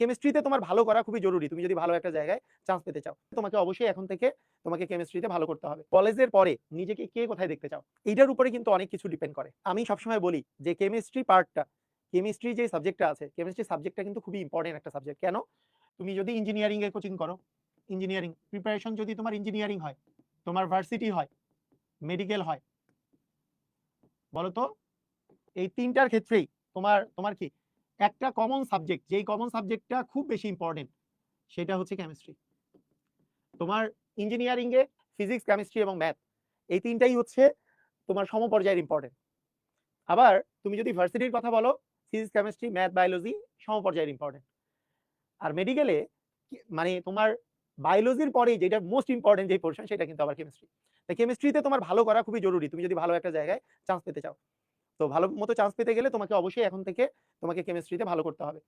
কেমিস্ট্রিতে তোমার ভালো করা খুবই জরুরি। তুমি যদি ভালো একটা জায়গায় চান্স পেতে চাও। তোমাকে অবশ্যই এখন থেকে তোমাকে কেমিস্ট্রিতে ভালো করতে হবে। কলেজের পরে নিজেকে কে কোথায় দেখতে চাও? এইটার উপরে কিন্তু অনেক কিছু ডিপেন্ড করে। আমি সবসময় বলি যে কেমিস্ট্রি পার্টটা কেমিস্ট্রি যে সাবজেক্টটা আছে কেমিস্ট্রি সাবজেক্টটা কিন্তু খুবই ইম্পর্টেন্ট একটা সাবজেক্ট কেন? তুমি যদি ইঞ্জিনিয়ারিং এ কোচিং করো ইঞ্জিনিয়ারিং প্রিপারেশন যদি তোমার ইঞ্জিনিয়ারিং হয়, তোমার ভার্সিটি হয় মেডিকেল হয়, বলো তো? এই তিনটার ক্ষেত্রেই তোমার তোমার কি একটা কমন সাবজেক্ট যেই কমন সাবজেক্টটা খুব বেশি ইম্পর্টেন্ট সেটা হচ্ছে কেমিস্ট্রি তোমার ইঞ্জিনিয়ারিং এ ফিজিক্স কেমিস্ট্রি এবং ম্যাথ এই তিনটাই হচ্ছে তোমার সমপর্যায়ের ইম্পর্টেন্ট আবার তুমি যদি ভার্সিটির কথা বলো ফিজিক্স কেমিস্ট্রি ম্যাথ বায়োলজি সমপর্যায়ের ইম্পর্টেন্ট আর মেডিকেলে মানে তোমার বায়োলজির পরে যেটা মোস্ট ইম্পর্টেন্ট যে পোর্শন সেটা কিন্তু আবার কেমিস্ট্রি তাই কেমিস্ট্রিতে তোমার ভালো করা খুবই জরুরি, তুমি যদি ভালো একটা জায়গায় চান্স পেতে চাও। তো ভালো মতো চান্স পেতে গেলে তোমাকে অবশ্যই এখন থেকে তোমাকে কেমিস্ট্রিতে ভালো করতে হবে।